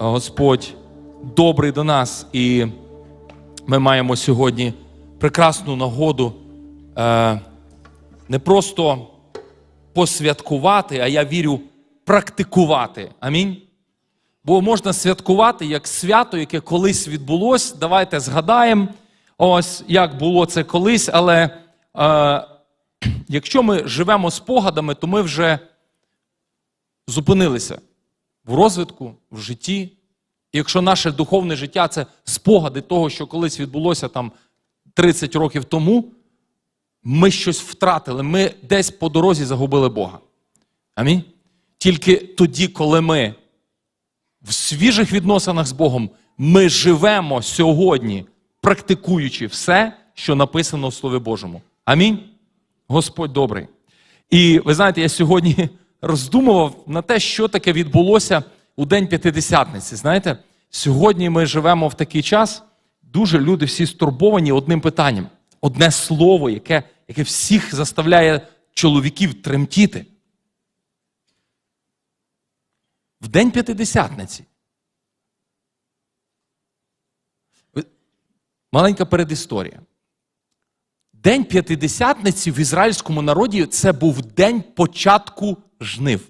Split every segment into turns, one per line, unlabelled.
Господь добрий до нас, і ми маємо сьогодні прекрасну нагоду е, не просто посвяткувати, а я вірю, практикувати. Амінь. Бо можна святкувати як свято, яке колись відбулось. Давайте згадаємо, ось як було це колись, але е, якщо ми живемо спогадами, то ми вже зупинилися в розвитку, в житті. І якщо наше духовне життя це спогади того, що колись відбулося там 30 років тому, ми щось втратили, ми десь по дорозі загубили Бога. Амінь. Тільки тоді, коли ми в свіжих відносинах з Богом, ми живемо сьогодні, практикуючи все, що написано в Слові Божому. Амінь. Господь добрий. І ви знаєте, я сьогодні роздумував на те, що таке відбулося у День П'ятидесятниці. Знаєте, сьогодні ми живемо в такий час, дуже люди всі стурбовані одним питанням. Одне слово, яке, яке всіх заставляє чоловіків тремтіти. В День П'ятидесятниці. Маленька передісторія. День П'ятидесятниці в ізраїльському народі це був день початку жнив.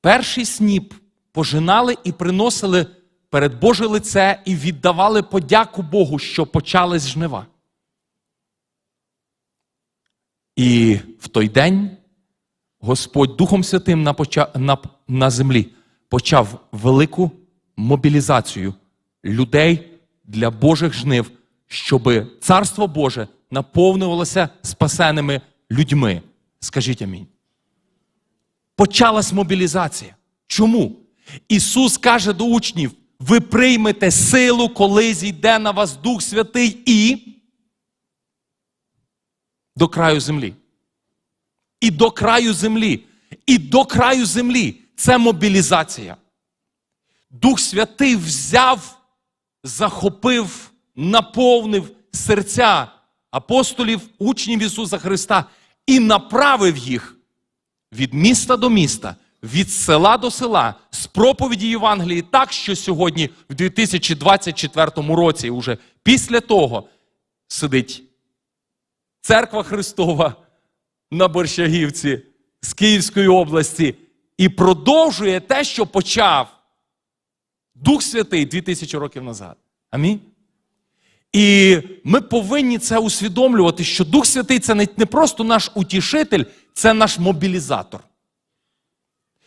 Перший сніп пожинали і приносили перед Боже лице і віддавали подяку Богу, що почались жнива. І в той день Господь Духом Святим на, поча... на... на землі почав велику мобілізацію людей для Божих жнив, щоб Царство Боже наповнювалося спасеними людьми. Скажіть амінь. Почалась мобілізація. Чому? Ісус каже до учнів: ви приймете силу, коли зійде на вас Дух Святий і до краю землі. І до краю землі. І до краю землі. Це мобілізація. Дух Святий взяв, захопив, наповнив серця апостолів, учнів Ісуса Христа і направив їх від міста до міста, від села до села, з проповіді Євангелії, так що сьогодні, в 2024 році, уже після того, сидить Церква Христова на Борщагівці з Київської області і продовжує те, що почав Дух Святий 2000 років назад. Амінь. І ми повинні це усвідомлювати, що Дух Святий це не просто наш утішитель, це наш мобілізатор.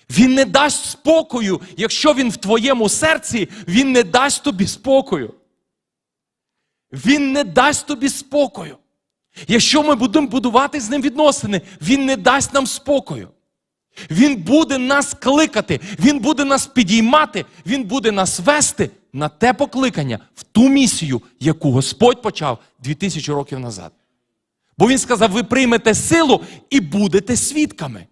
Він не дасть спокою, якщо він в твоєму серці, він не дасть тобі спокою. Він не дасть тобі спокою. Якщо ми будемо будувати з ним відносини, він не дасть нам спокою. Він буде нас кликати, він буде нас підіймати, він буде нас вести на те покликання, в ту місію, яку Господь почав 2000 років назад. Бо він сказав: ви приймете силу і будете свідками.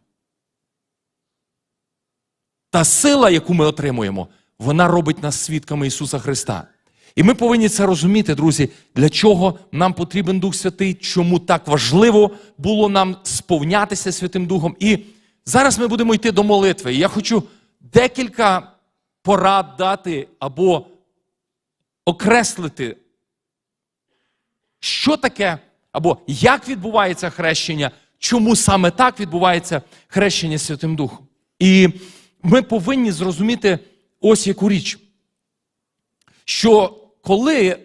Та сила, яку ми отримуємо, вона робить нас свідками Ісуса Христа. І ми повинні це розуміти, друзі, для чого нам потрібен Дух Святий, чому так важливо було нам сповнятися Святим Духом. І зараз ми будемо йти до молитви. І я хочу декілька порад дати або окреслити, що таке, або як відбувається хрещення, чому саме так відбувається хрещення Святим Духом. І ми повинні зрозуміти ось яку річ, що коли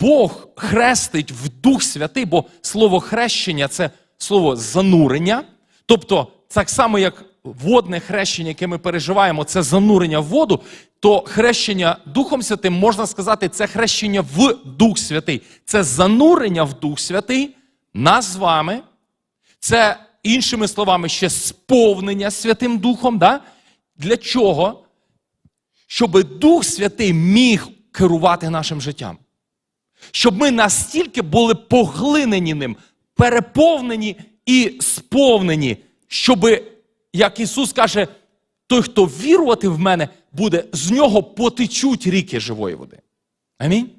Бог хрестить в Дух Святий, бо слово хрещення це слово занурення, тобто так само, як водне хрещення, яке ми переживаємо, це занурення в воду, то хрещення Духом Святим, можна сказати, це хрещення в Дух Святий. Це занурення в Дух Святий нас з вами. Це, іншими словами, ще сповнення Святим Духом. Да? Для чого? Щоб Дух Святий міг керувати нашим життям. Щоб ми настільки були поглинені ним, переповнені і сповнені, щоб, як Ісус каже, той, хто вірувати в мене, буде, з нього потечуть ріки живої води. Амінь.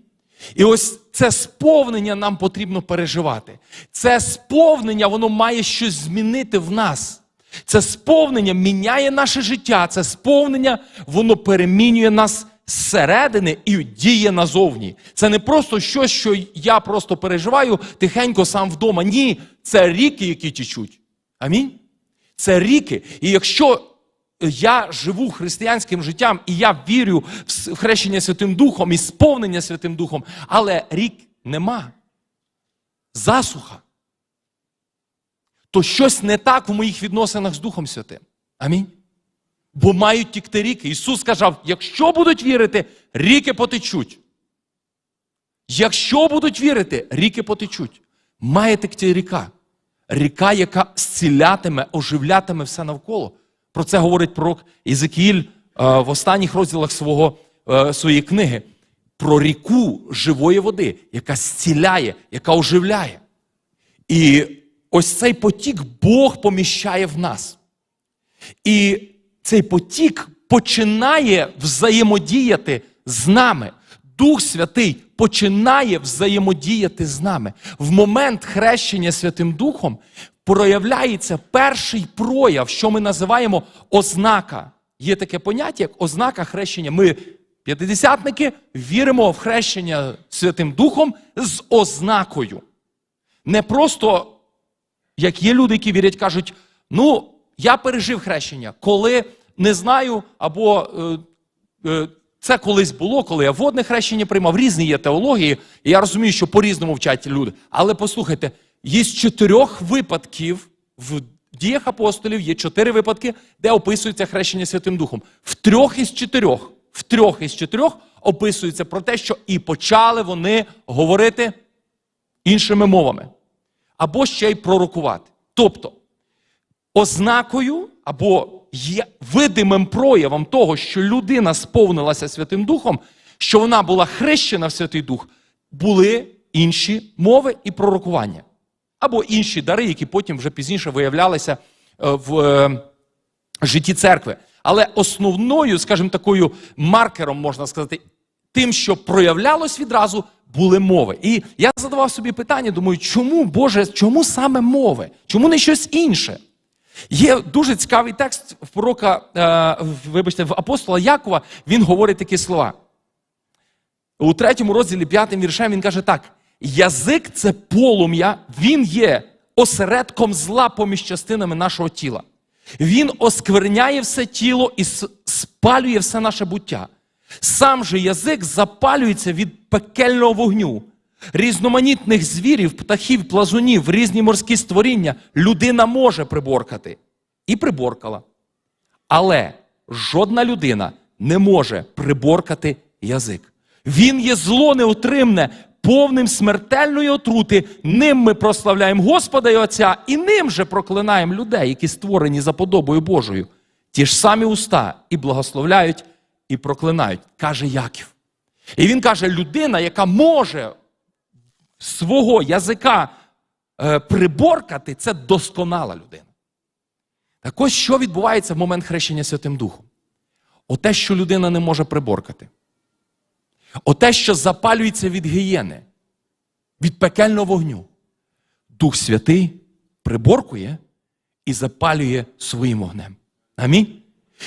І ось це сповнення нам потрібно переживати. Це сповнення, воно має щось змінити в нас. Це сповнення міняє наше життя, це сповнення, воно перемінює нас зсередини і діє назовні. Це не просто щось, що я просто переживаю тихенько сам вдома. Ні, це ріки, які тічуть. Амінь. Це ріки. І якщо я живу християнським життям і я вірю в хрещення Святим Духом і сповнення Святим Духом, але рік нема. Засуха. То щось не так в моїх відносинах з Духом Святим. Амінь. Бо мають тікти ріки. Ісус сказав: якщо будуть вірити, ріки потечуть. Якщо будуть вірити, ріки потечуть. Має текти ріка. Ріка, яка зцілятиме, оживлятиме все навколо. Про це говорить пророк Єзекіїль е, в останніх розділах свого, е, своєї книги. Про ріку живої води, яка зціляє, яка оживляє. І ось цей потік Бог поміщає в нас. І цей потік починає взаємодіяти з нами. Дух Святий починає взаємодіяти з нами. В момент хрещення Святим Духом проявляється перший прояв, що ми називаємо ознака. Є таке поняття, як ознака хрещення. Ми, п'ятидесятники, віримо в хрещення Святим Духом з ознакою. Не просто як є люди, які вірять, кажуть: ну, я пережив хрещення, коли не знаю, або е, е, це колись було, коли я водне хрещення приймав, різні є теології, і я розумію, що по-різному вчать люди. Але послухайте, є з чотирьох випадків в діях апостолів, є чотири випадки, де описується хрещення Святим Духом. В трьох із чотирьох, в трьох із чотирьох описується про те, що і почали вони говорити іншими мовами або ще й пророкувати. Тобто, ознакою або є видимим проявом того, що людина сповнилася Святим Духом, що вона була хрещена в Святий Дух, були інші мови і пророкування. Або інші дари, які потім вже пізніше виявлялися е, в е, житті церкви. Але основною, скажімо, такою маркером, можна сказати, тим, що проявлялось відразу, були мови. І я задавав собі питання, думаю, чому, Боже, чому саме мови? Чому не щось інше? Є дуже цікавий текст в пророка, е, вибачте, в апостола Якова, він говорить такі слова. У третьому розділі п'ятим віршем він каже так: язик це полум'я, він є осередком зла поміж частинами нашого тіла. Він оскверняє все тіло і спалює все наше буття. Сам же язик запалюється від пекельного вогню, різноманітних звірів, птахів, плазунів, різні морські створіння людина може приборкати. І приборкала. Але жодна людина не може приборкати язик. Він є зло неотримне, повним смертельної отрути. Ним ми прославляємо Господа і Отця, і ним же проклинаємо людей, які створені за подобою Божою. Ті ж самі уста і благословляють, і проклинають, каже Яків. І він каже: людина, яка може свого язика е, приборкати, це досконала людина. Так ось що відбувається в момент хрещення Святим Духом? Оте, що людина не може приборкати. Оте, що запалюється від гієни, від пекельного вогню. Дух Святий приборкує і запалює своїм вогнем. Амінь.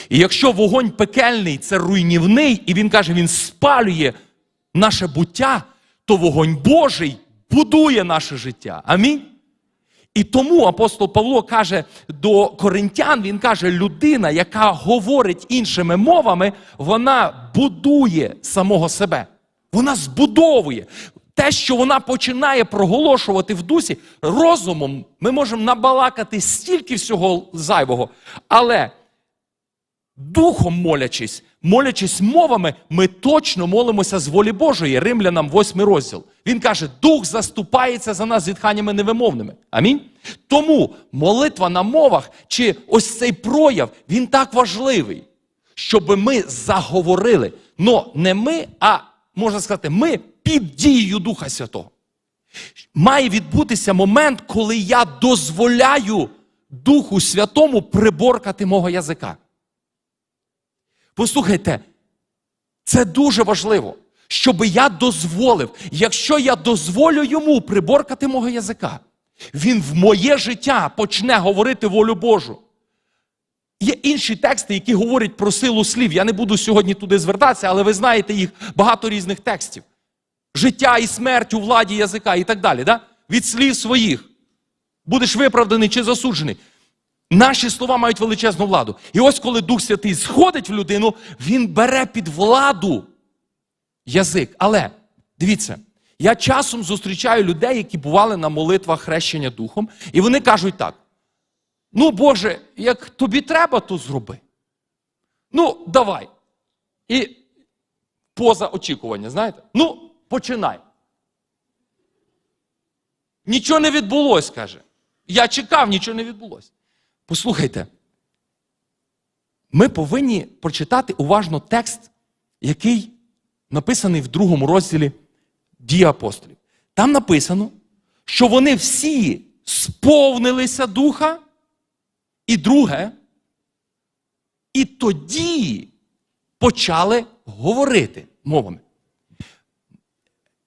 І якщо вогонь пекельний це руйнівний, і він каже, він спалює наше буття, то вогонь Божий будує наше життя. Амінь. І тому апостол Павло каже до коринтян: він каже, людина, яка говорить іншими мовами, вона будує самого себе. Вона збудовує. Те, що вона починає проголошувати в дусі, розумом ми можемо набалакати стільки всього зайвого. Але духом молячись, молячись мовами, ми точно молимося з волі Божої. Римлянам 8 розділ. Він каже, дух заступається за нас зітханнями невимовними. Амінь. Тому молитва на мовах чи ось цей прояв, він так важливий, щоб ми заговорили. Но не ми, а можна сказати, ми під дією Духа Святого. Має відбутися момент, коли я дозволяю Духу Святому приборкати мого язика. Послухайте, це дуже важливо, щоб я дозволив, якщо я дозволю йому приборкати мого язика, він в моє життя почне говорити волю Божу. Є інші тексти, які говорять про силу слів. Я не буду сьогодні туди звертатися, але ви знаєте їх багато різних текстів. Життя і смерть у владі язика і так далі. Да? Від слів своїх. Будеш виправданий чи засуджений. Наші слова мають величезну владу. І ось коли Дух Святий сходить в людину, він бере під владу язик. Але дивіться, я часом зустрічаю людей, які бували на молитвах хрещення духом, і вони кажуть так: ну, Боже, як тобі треба, то зроби. Ну, давай. І поза очікування, знаєте? Ну, починай. Нічого не відбулось, каже. Я чекав, нічого не відбулось. Послухайте, ми повинні прочитати уважно текст, який написаний в другому розділі дії апостолів. Там написано, що вони всі сповнилися духа, і друге, і тоді почали говорити мовами.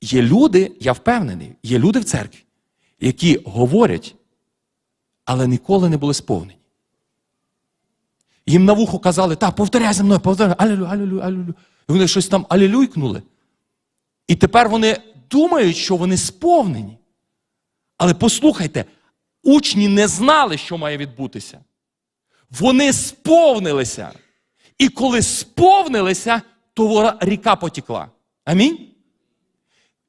Є люди, я впевнений, є люди в церкві, які говорять, але ніколи не були сповнені. Їм на вухо казали, так, повторяй за мною, повторяй, алілю, алілю, алілю. І вони щось там алілюйкнули. І тепер вони думають, що вони сповнені. Але послухайте, учні не знали, що має відбутися. Вони сповнилися. І коли сповнилися, то ріка потекла. Амінь.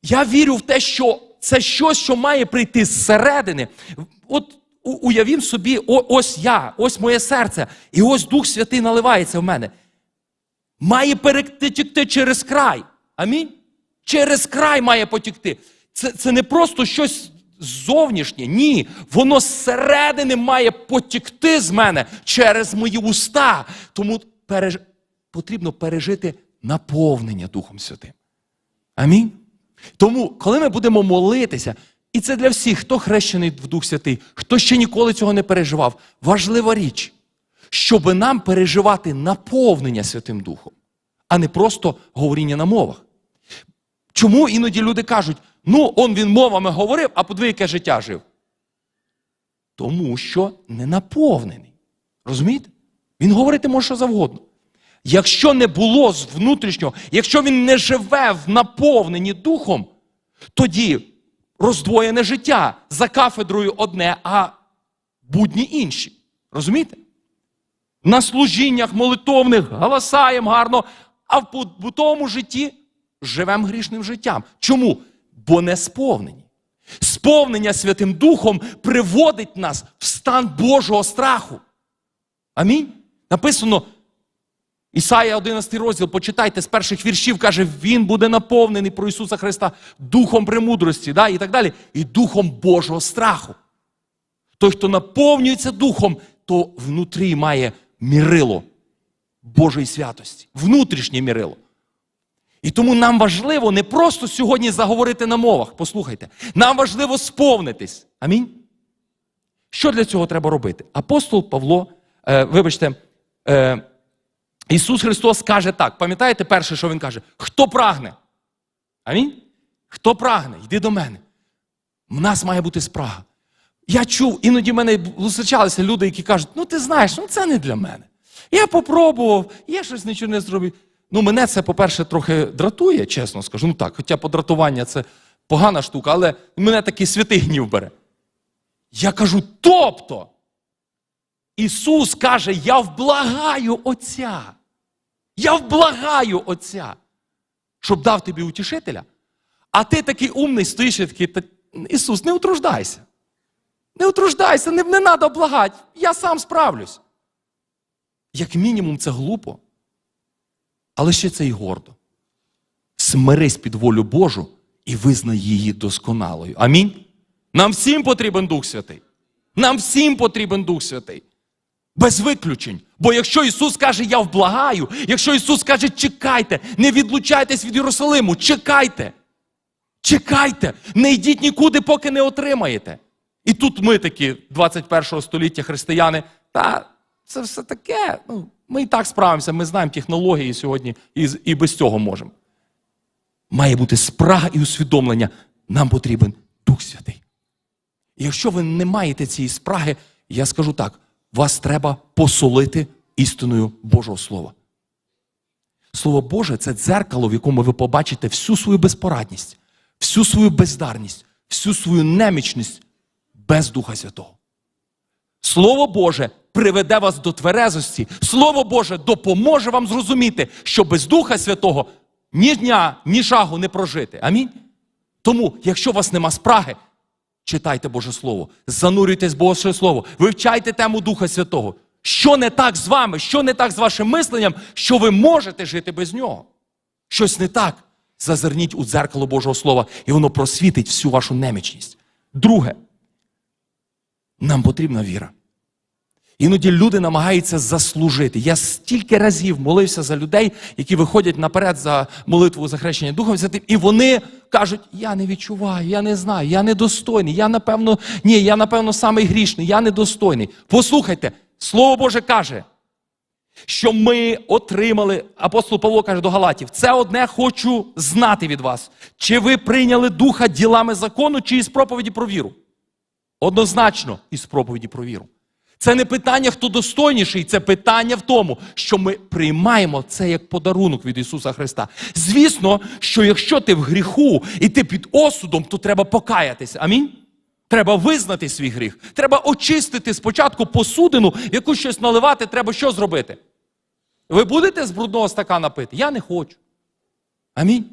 Я вірю в те, що це щось, що має прийти зсередини. От уявім собі, ось я, ось моє серце, і ось Дух Святий наливається в мене. Має перетекти через край. Амінь. Через край має потекти. Це, це не просто щось зовнішнє. Ні. Воно зсередини має потекти з мене через мої уста. Тому переж... потрібно пережити наповнення Духом Святим. Амінь. Тому, коли ми будемо молитися, і це для всіх, хто хрещений в Дух Святий, хто ще ніколи цього не переживав, важлива річ, щоб нам переживати наповнення Святим Духом, а не просто говоріння на мовах. Чому іноді люди кажуть, ну, он він мовами говорив, а подиви, яке життя жив? Тому що не наповнений. Розумієте? Він говорити може що завгодно. Якщо не було з внутрішнього, якщо він не живе в наповненні духом, тоді роздвоєне життя за кафедрою одне, а будні інші. Розумієте? На служіннях молитовних галасаємо гарно, а в побутовому житті живемо грішним життям. Чому? Бо не сповнені. Сповнення Святим Духом приводить нас в стан Божого страху. Амінь. Написано, Ісая 11 розділ, почитайте з перших віршів, каже, Він буде наповнений про Ісуса Христа духом премудрості, да, і так далі, і духом Божого страху. Той, хто наповнюється духом, то внутрі має мірило Божої святості, внутрішнє мірило. І тому нам важливо не просто сьогодні заговорити на мовах, послухайте, нам важливо сповнитись. Амінь. Що для цього треба робити? Апостол Павло, е, вибачте, е, Ісус Христос каже так. Пам'ятаєте перше, що Він каже? Хто прагне? Амінь? Хто прагне, йди до мене. У нас має бути спрага. Я чув, іноді в мене зустрічалися люди, які кажуть, ну ти знаєш, ну це не для мене. Я попробував, я щось нічого не зробив. Ну, мене це, по-перше, трохи дратує, чесно скажу. Ну так, хоча подратування це погана штука, але мене такий святий гнів бере. Я кажу, тобто, Ісус каже, я вблагаю Отця. Я вблагаю Отця, щоб дав тобі утішителя. А ти такий умний стоїш і такий, Ісус, не утруждайся. Не утруждайся, не, не треба благати. Я сам справлюсь. Як мінімум, це глупо. Але ще це й гордо. Смирись під волю Божу і визнай її досконалою. Амінь. Нам всім потрібен Дух Святий. Нам всім потрібен Дух Святий. Без виключень. Бо якщо Ісус каже, я вблагаю, якщо Ісус каже, чекайте, не відлучайтесь від Єрусалиму, чекайте. Чекайте, не йдіть нікуди, поки не отримаєте. І тут ми такі 21 століття християни, та це все таке. Ну, ми і так справимося, ми знаємо технології сьогодні і, і без цього можемо. Має бути спрага і усвідомлення. Нам потрібен Дух Святий. І якщо ви не маєте цієї спраги, я скажу так: вас треба посолити істиною Божого Слова. Слово Боже це дзеркало, в якому ви побачите всю свою безпорадність, всю свою бездарність, всю свою немічність без Духа Святого. Слово Боже приведе вас до тверезості. Слово Боже допоможе вам зрозуміти, що без Духа Святого ні дня, ні шагу не прожити. Амінь. Тому, якщо у вас нема спраги, читайте Боже Слово, занурюйтесь в Боже Слово, вивчайте тему Духа Святого. Що не так з вами, що не так з вашим мисленням, що ви можете жити без нього? Щось не так. Зазирніть у дзеркало Божого Слова, і воно просвітить всю вашу немічність. Друге, нам потрібна віра. Іноді люди намагаються заслужити. Я стільки разів молився за людей, які виходять наперед за молитву за хрещення Духом Святим, і вони кажуть: я не відчуваю, я не знаю, я недостойний, я напевно, ні, я напевно самий грішний, я недостойний. Послухайте, Слово Боже каже, що ми отримали, апостол Павло каже до Галатів, це одне хочу знати від вас. Чи ви прийняли духа ділами закону, чи із проповіді про віру? Однозначно, із проповіді про віру. Це не питання, хто достойніший, це питання в тому, що ми приймаємо це як подарунок від Ісуса Христа. Звісно, що якщо ти в гріху і ти під осудом, то треба покаятися. Амінь. Треба визнати свій гріх. Треба очистити спочатку посудину, яку щось наливати, треба що зробити? Ви будете з брудного стакана пити? Я не хочу. Амінь.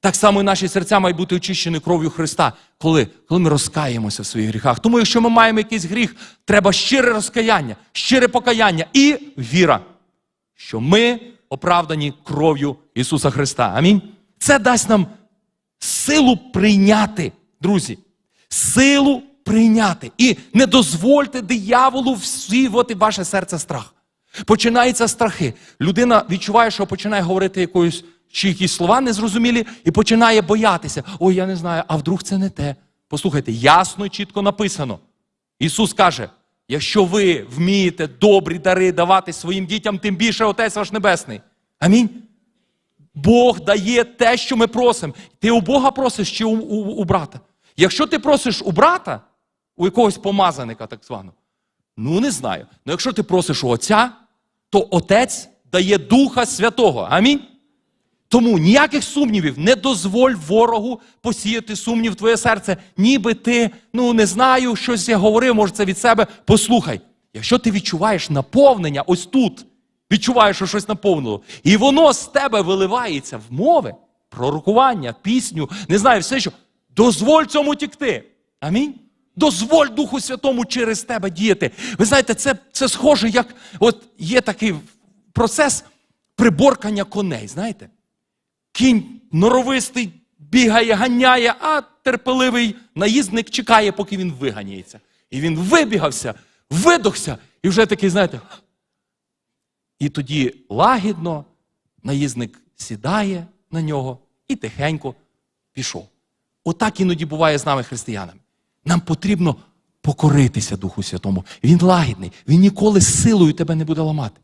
Так само і наші серця мають бути очищені кров'ю Христа, коли, коли ми розкаємося в своїх гріхах. Тому, якщо ми маємо якийсь гріх, треба щире розкаяння, щире покаяння і віра, що ми оправдані кров'ю Ісуса Христа. Амінь. Це дасть нам силу прийняти, друзі. Силу прийняти. І не дозвольте дияволу всівати ваше серце страх. Починаються страхи. Людина відчуває, що починає говорити якоюсь чи якісь слова незрозумілі, і починає боятися. Ой, я не знаю, а вдруг це не те. Послухайте, ясно і чітко написано. Ісус каже: якщо ви вмієте добрі дари давати своїм дітям, тим більше Отець ваш Небесний. Амінь. Бог дає те, що ми просимо. Ти у Бога просиш чи у, у, у брата? Якщо ти просиш у брата, у якогось помазаника, так званого, ну не знаю. Ну якщо ти просиш у Отця, то Отець дає Духа Святого. Амінь. Тому ніяких сумнівів не дозволь ворогу посіяти сумнів в твоє серце, ніби ти, ну не знаю, щось я говорив, може це від себе. Послухай, якщо ти відчуваєш наповнення ось тут, відчуваєш, що щось наповнило, і воно з тебе виливається в мови, пророкування, пісню, не знаю, все що, дозволь цьому тікти. Амінь. Дозволь Духу Святому через тебе діяти. Ви знаєте, це, це схоже, як от є такий процес приборкання коней, знаєте? Кінь норовистий бігає, ганяє, а терпеливий наїзник чекає, поки він виганяється. І він вибігався, видохся, і вже такий, знаєте. І тоді лагідно наїзник сідає на нього і тихенько пішов. Отак іноді буває з нами християнами. Нам потрібно покоритися Духу Святому. Він лагідний, він ніколи силою тебе не буде ламати.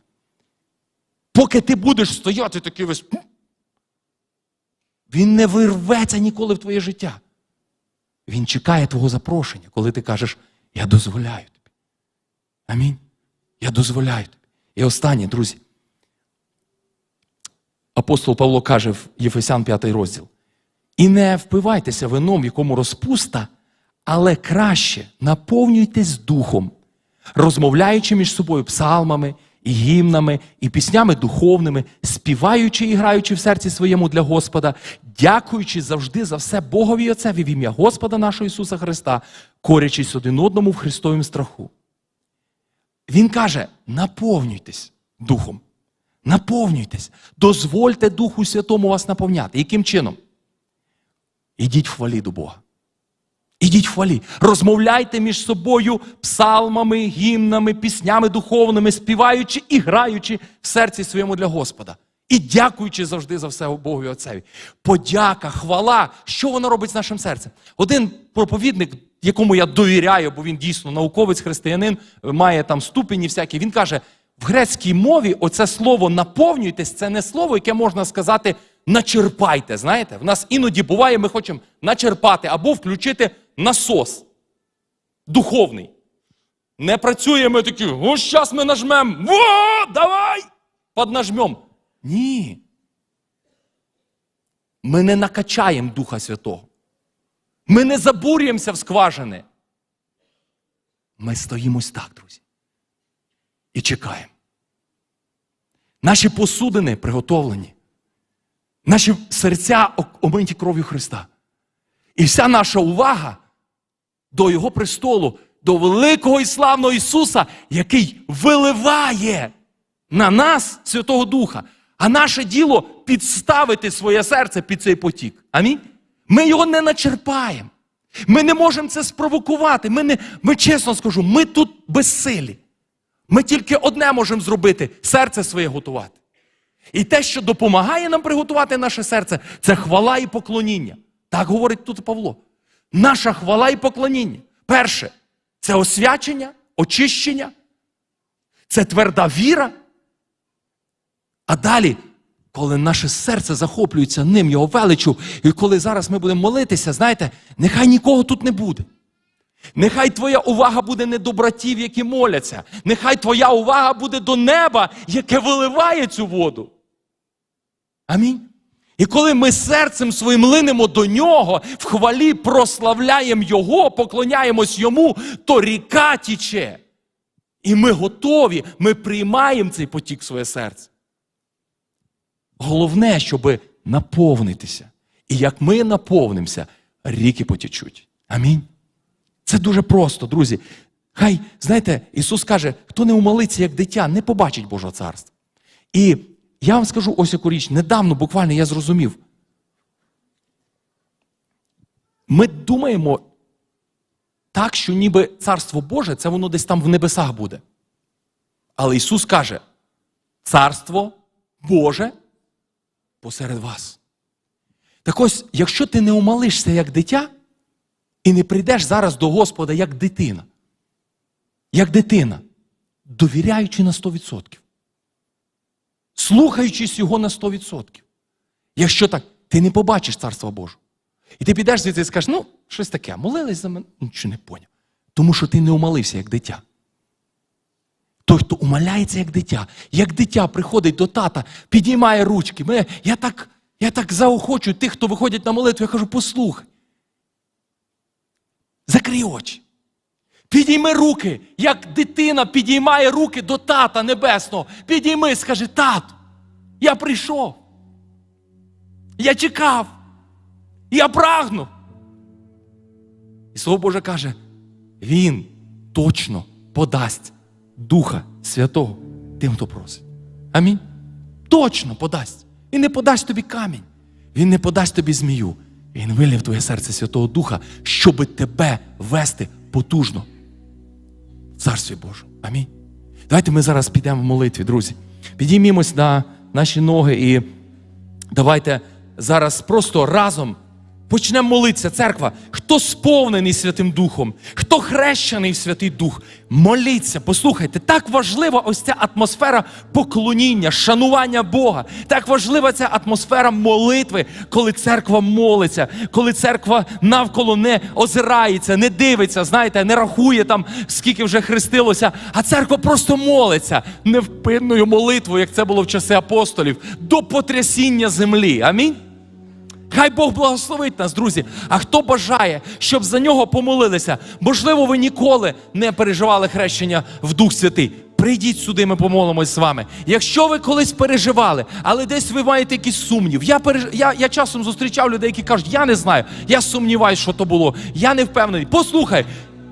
Поки ти будеш стояти такий весь. Він не вирветься ніколи в твоє життя. Він чекає твого запрошення, коли ти кажеш, я дозволяю тобі. Амінь. Я дозволяю тобі. І останнє, друзі. Апостол Павло каже в Єфесян 5 розділ. І не впивайтеся вином, якому розпуста, але краще наповнюйтесь духом, розмовляючи між собою псалмами і гімнами, і піснями духовними, співаючи і граючи в серці своєму для Господа, дякуючи завжди за все Богові і Отцеві в ім'я Господа нашого Ісуса Христа, корячись один одному в Христовім страху. Він каже: наповнюйтесь духом. Наповнюйтесь, дозвольте Духу Святому вас наповняти. Яким чином? Ідіть в хвалі до Бога. Ідіть в хвалі. Розмовляйте між собою псалмами, гімнами, піснями духовними, співаючи і граючи в серці своєму для Господа. І дякуючи завжди за все Богу і Отцеві. Подяка, хвала, що вона робить з нашим серцем? Один проповідник, якому я довіряю, бо він дійсно науковець, християнин, має там ступені всякі, він каже: в грецькій мові оце слово наповнюйтесь, це не слово, яке можна сказати начерпайте. Знаєте, в нас іноді буває, ми хочемо начерпати або включити насос духовний. Не працює, ми такі, о, зараз ми нажмемо, во, давай, поднажмем. Ні. Ми не накачаємо Духа Святого. Ми не забурюємося в скважини. Ми стоїмось так, друзі. І чекаємо. Наші посудини приготовлені. Наші серця омиті кров'ю Христа. І вся наша увага до Його престолу, до великого і славного Ісуса, який виливає на нас Святого Духа. А наше діло підставити своє серце під цей потік. Амінь. Ми його не начерпаємо. Ми не можемо це спровокувати. Ми, не, ми чесно скажу, ми тут безсилі. Ми тільки одне можемо зробити серце своє готувати. І те, що допомагає нам приготувати наше серце, це хвала і поклоніння. Так говорить тут Павло. Наша хвала і поклоніння. Перше, це освячення, очищення, це тверда віра. А далі, коли наше серце захоплюється ним, його величу, і коли зараз ми будемо молитися, знаєте, нехай нікого тут не буде. Нехай твоя увага буде не до братів, які моляться. Нехай твоя увага буде до неба, яке виливає цю воду. Амінь. І коли ми серцем своїм линемо до нього, в хвалі прославляємо Його, поклоняємось йому, то ріка тіче. І ми готові, ми приймаємо цей потік в своє серце. Головне, щоб наповнитися. І як ми наповнимося, ріки потічуть. Амінь. Це дуже просто, друзі. Хай, знаєте, Ісус каже, хто не умолиться, як дитя, не побачить Божого царства. І я вам скажу ось яку річ, недавно буквально я зрозумів. Ми думаємо так, що ніби Царство Боже, це воно десь там в небесах буде. Але Ісус каже: Царство Боже посеред вас. Так ось, якщо ти не умалишся як дитя, і не прийдеш зараз до Господа як дитина, як дитина, довіряючи на 100%, слухаючись Його на 100%. Якщо так, ти не побачиш Царства Божого. І ти підеш звідси і скажеш, ну, щось таке, молились за мене, нічого не поняв. Тому що ти не умалився як дитя. Той, хто умаляється як дитя, як дитя приходить до тата, підіймає ручки. Мене, я, так, я так заохочую тих, хто виходять на молитву, я кажу, послухай. Закрий очі. Підійми руки, як дитина підіймає руки до тата небесного. Підійми, скажи, тату, я прийшов. Я чекав. Я прагну. І Слово Боже каже, Він точно подасть Духа Святого тим, хто просить. Амінь. Точно подасть. Він не подасть тобі камінь. Він не подасть тобі змію. Він вилив твоє серце Святого Духа, щоби тебе вести потужно Царстві Божому. Амінь. Давайте ми зараз підемо в молитві, друзі. Підіймімось на наші ноги і давайте зараз просто разом почнемо молитися, церква. Хто сповнений Святим Духом, хто хрещений в Святий Дух, моліться. Послухайте, так важлива ось ця атмосфера поклоніння, шанування Бога. Так важлива ця атмосфера молитви, коли церква молиться, коли церква навколо не озирається, не дивиться, знаєте, не рахує там, скільки вже хрестилося, а церква просто молиться невпинною молитвою, як це було в часи апостолів, до потрясіння землі. Амінь. Хай Бог благословить нас, друзі. А хто бажає, щоб за нього помолилися? Можливо, ви ніколи не переживали хрещення в Дух Святий. Прийдіть сюди, ми помолимось з вами. Якщо ви колись переживали, але десь ви маєте якийсь сумнів. Я, переж... я, я часом зустрічав людей, які кажуть, я не знаю, я сумніваюся, що то було. Я не впевнений. Послухай,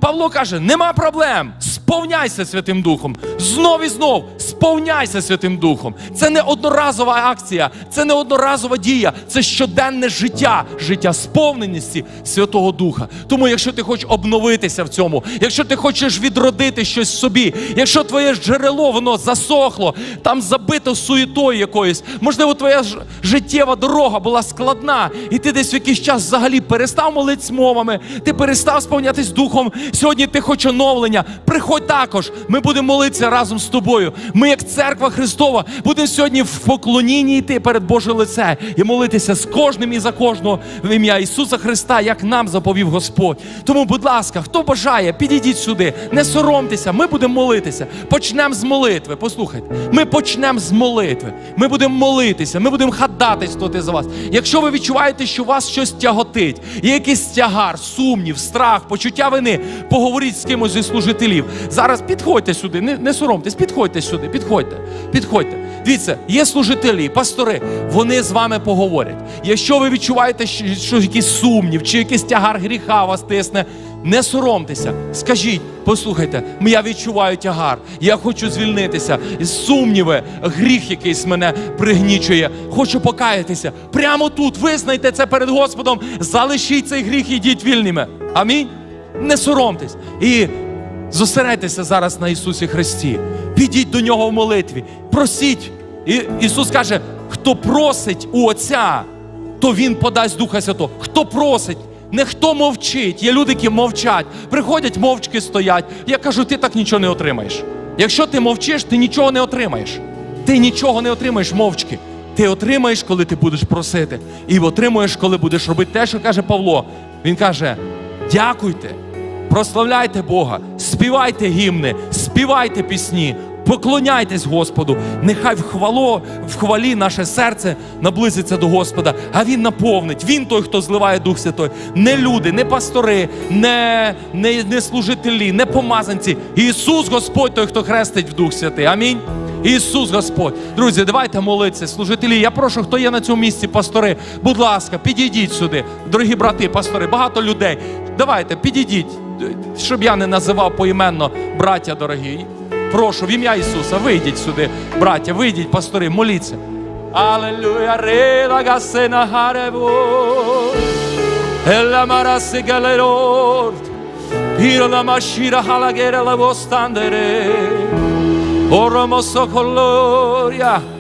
Павло каже: нема проблем. Сповняйся Святим Духом. Знов і знов сповняйся Святим Духом. Це не одноразова акція, це не одноразова дія, це щоденне життя, життя сповненості Святого Духа. Тому, якщо ти хочеш обновитися в цьому, якщо ти хочеш відродити щось собі, якщо твоє джерело воно засохло, там забито суєтою якоюсь, можливо, твоя життєва дорога була складна, і ти десь в якийсь час взагалі перестав молитись мовами, ти перестав сповнятись духом Сьогодні ти хочеш оновлення. Приходь також. Ми будемо молитися разом з тобою. Ми, як церква Христова, будемо сьогодні в поклонінні йти перед Боже лице і молитися з кожним і за кожного в ім'я Ісуса Христа, як нам заповів Господь. Тому, будь ласка, хто бажає, підійдіть сюди, не соромтеся, ми будемо молитися. Почнемо з молитви. Послухайте, ми почнемо з молитви. Ми будемо молитися, ми будемо ходатайствувати за вас. Якщо ви відчуваєте, що вас щось тяготить, є якийсь тягар, сумнів, страх, почуття вини, поговоріть з кимось зі служителів. Зараз підходьте сюди, не, не соромтесь, підходьте сюди, підходьте, підходьте. Дивіться, є служителі, пастори, вони з вами поговорять. Якщо ви відчуваєте, що, якийсь сумнів чи якийсь тягар гріха вас тисне, не соромтеся, скажіть, послухайте, я відчуваю тягар, я хочу звільнитися. Сумніви, гріх якийсь мене пригнічує. Хочу покаятися. Прямо тут визнайте це перед Господом, залишіть цей гріх і йдіть вільними. Амінь. Не соромтесь. І зосередьтеся зараз на Ісусі Христі. Підіть до Нього в молитві, просіть. І Ісус каже: хто просить у Отця, то Він подасть Духа Святого. Хто просить, не хто мовчить. Є люди, які мовчать, приходять, мовчки стоять. Я кажу, ти так нічого не отримаєш. Якщо ти мовчиш, ти нічого не отримаєш. Ти нічого не отримаєш мовчки. Ти отримаєш, коли ти будеш просити. І отримуєш, коли будеш робити те, що каже Павло. Він каже: дякуйте, прославляйте Бога, співайте гімни, співайте пісні, поклоняйтесь Господу. Нехай в хвало, в хвалі наше серце наблизиться до Господа, а Він наповнить. Він той, хто зливає Дух Святой. Не люди, не пастори, не, не, не служителі, не помазанці. Ісус Господь, той, хто хрестить в Дух Святий. Амінь. Ісус Господь. Друзі, давайте молитися. Служителі, я прошу, хто є на цьому місці, пастори, будь ласка, підійдіть сюди. Дорогі брати, пастори, багато людей. Давайте, підійдіть, щоб я не називав поіменно браття дорогі. Прошу, в ім'я Ісуса, вийдіть сюди, браття, вийдіть, пастори, моліться. Алелуя, реда гасена galerort. Iro la mashira halagera la vostandere. Oromoso coloria.